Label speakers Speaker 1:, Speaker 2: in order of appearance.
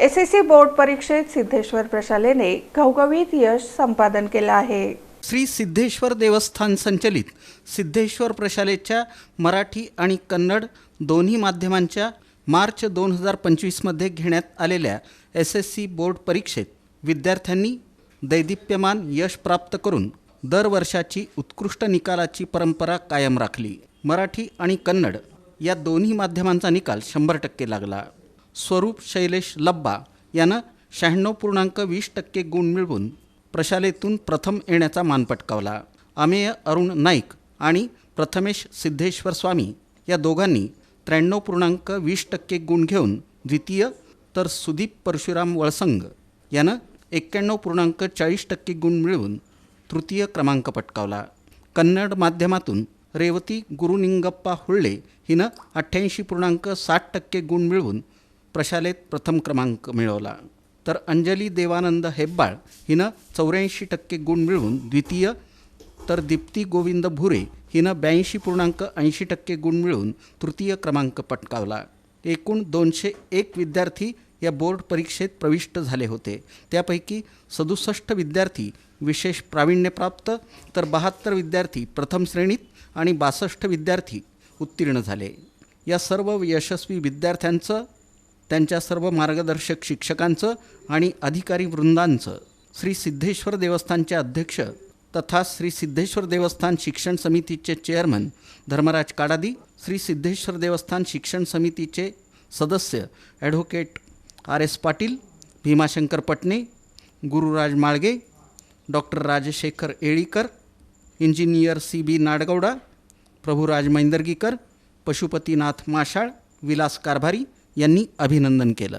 Speaker 1: S S C board परीक्षेत सिद्धेश्वर प्रशालेने घवघवीत यश संपादन केलं आहे.
Speaker 2: श्री सिद्धेश्वर देवस्थान संचलित सिद्धेश्वर प्रशालेच्या मराठी आणि कन्नड दोन्ही माध्यमांच्या मार्च दोन हजार पंचवीसमध्ये घेण्यात आलेल्या एस एस सी बोर्ड परीक्षेत विद्यार्थ्यांनी दैदिप्यमान यश प्राप्त करून दरवर्षाची उत्कृष्ट निकालाची परंपरा कायम राखली. मराठी आणि कन्नड या दोन्ही माध्यमांचा निकाल शंभर टक्के लागला. स्वरूप शैलेश लब्बा यानं शहाण्णव पूर्णांक वीस टक्के गुण मिळवून प्रशालेतून प्रथम येण्याचा मान पटकावला. अमेय अरुण नाईक आणि प्रथमेश सिद्धेश्वर स्वामी या दोघांनी त्र्याण्णव पूर्णांक वीस टक्के गुण घेऊन द्वितीय तर सुदीप परशुराम वळसंग यानं एक्क्याण्णव पूर्णांक चाळीस टक्के गुण मिळवून तृतीय क्रमांक पटकावला. कन्नड माध्यमातून रेवती गुरुनिंगप्पा हुळ्ळे हिनं अठ्ठ्याऐंशी पूर्णांक साठ टक्के गुण मिळवून प्रशालेत प्रथम क्रमांक मिळवला. तर अंजली देवानंद हेब्बाळ हिनं चौऱ्याऐंशी टक्के गुण मिळवून द्वितीय तर दीप्ती गोविंद भुरे हिनं ब्याऐंशी पूर्णांक ऐंशी टक्के गुण मिळवून तृतीय क्रमांक पटकावला. एकूण दोनशे एक विद्यार्थी या बोर्ड परीक्षेत प्रविष्ट झाले होते. त्यापैकी सदुसष्ट विद्यार्थी विशेष प्रावीण्यप्राप्त तर बहात्तर विद्यार्थी प्रथम श्रेणीत आणि बासष्ट विद्यार्थी उत्तीर्ण झाले. या सर्व यशस्वी विद्यार्थ्यांचं त्यांच्या सर्व मार्गदर्शक शिक्षकांचं आणि अधिकारी वृंदांचं श्री सिद्धेश्वर देवस्थानचे अध्यक्ष तथा श्री सिद्धेश्वर देवस्थान शिक्षण समितीचे चेअरमन धर्मराज काडादी श्री सिद्धेश्वर देवस्थान शिक्षण समितीचे सदस्य advocate R S Patil Bhimashankar Patne Gururaj Malge doctor Rajshekhar Yelikar engineer C B Nadgouda Prabhuraj Maindargikar Pashupatinath Mashal Vilas Karbhari यांनी अभिनंदन केलं.